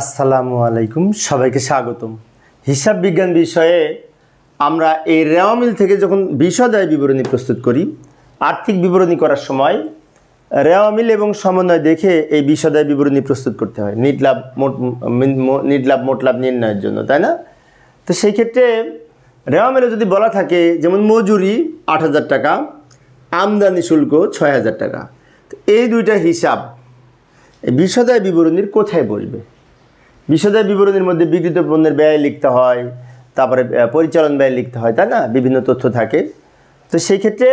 আসসালামু আলাইকুম, সবাইকে স্বাগতম। হিসাব বিজ্ঞান বিষয়ে আমরা এই রেওয়ামিল থেকে যখন বিশদায় বিবরণী প্রস্তুত করি, আর্থিক বিবরণী করার সময় রেওয়ামিল এবং সমন্বয় দেখে এই বিশদায় বিবরণী প্রস্তুত করতে হয়। নিট লাভ, মোট নিট লাভ, মোট লাভ নির্ণয়ের জন্য, তাই না? তো সেই ক্ষেত্রে রেওয়ামিলে যদি বলা থাকে, যেমন মজুরি আট হাজার টাকা, আমদানি শুল্ক ছয় হাজার টাকা। এই দুইটা হিসাব এই বিশদায় বিবরণীর কোথায় বসবে? বিশদায় বিবরণীর মধ্যে বিক্রিত পণ্যের ব্যয় লিখতে হয়, তারপরে পরিচালন ব্যয় লিখতে হয়, তাই না? বিভিন্ন তথ্য থাকে। তো সেই ক্ষেত্রে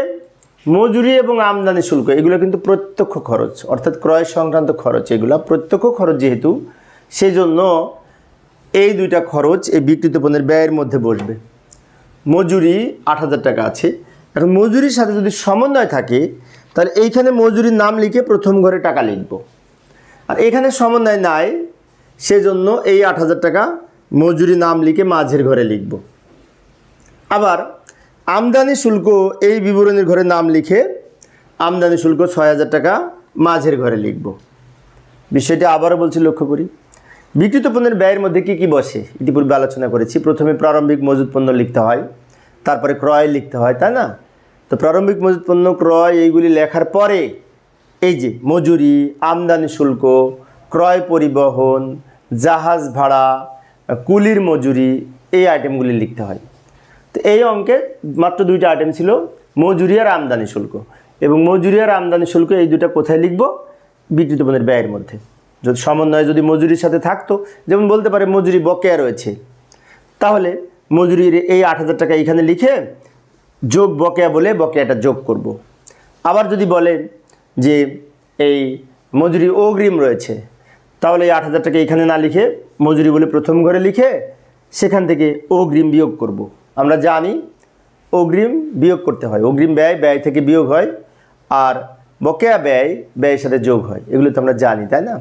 মজুরি এবং আমদানি শুল্ক, এগুলো কিন্তু প্রত্যক্ষ খরচ, অর্থাৎ ক্রয় সংক্রান্ত খরচ, এগুলো প্রত্যক্ষ খরচ যেহেতু সেই জন্য এই দুইটা খরচ এই বিক্রিত পণ্যের ব্যয়ের মধ্যে বসবে। মজুরি আট হাজার টাকা আছে। এখন মজুরির সাথে যদি সমন্বয় থাকে, তাহলে এইখানে মজুরির নাম লিখে প্রথম ঘরে টাকা লিখব। আর এখানে সমন্বয় নাই সেজন্য এই আট হাজার টাকা মজুরি নাম লিখে মাঝের ঘরে লিখব। আবার আমদানি শুল্ক এই বিবরণীর ঘরে নাম লিখে আমদানি শুল্ক ছয় হাজার টাকা মাঝের ঘরে লিখব। বিষয়টি আবারও বলছি লক্ষ্য করি। বিক্রিত পণ্যের ব্যয়ের মধ্যে কি কি বসে ইতিপূর্বে আলোচনা করেছি। প্রথমে প্রারম্ভিক মজুত পণ্য লিখতে হয়, তারপরে ক্রয় লিখতে হয়, তাই না? তো প্রারম্ভিক মজুত পণ্য, ক্রয় এইগুলি লেখার পরে এই যে মজুরি, আমদানি শুল্ক, ক্রয় পরিবহন জাহাজ ভাড়া, কুলির মজুরি, এই আইটেমগুলি লিখতে হয়। তো এই অঙ্কে মাত্র দুইটা আইটেম ছিল, মজুরি আর আমদানি শুল্ক। এবং মজুরি আর আমদানি শুল্ক এই দুটা কোথায় লিখব? বিক্রিত পণ্যের ব্যয়ের মধ্যে। যদি সমন্বয় যদি মজুরির সাথে থাকতো, যেমন বলতে পারে মজুরি বকেয়া রয়েছে, তাহলে মজুরির এই আট হাজার টাকা এখানে লিখে যোগ বকেয়া বলে বকেয়াটা যোগ করব। আবার যদি বলে যে এই মজুরি অগ্রিম রয়েছে তাহলে এই আট হাজার টাকা এখানে না লিখে মজুরি বলে প্রথম ঘরে লিখে সেখান থেকে অগ্রিম বিয়োগ করব। আমরা জানি অগ্রিম বিয়োগ করতে হয়। অগ্রিম ব্যয় ব্যয় থেকে বিয়োগ হয়, আর বকেয়া ব্যয়, ব্যয়ের সাথে যোগ হয়। এগুলো তো আমরা জানি, তাই না?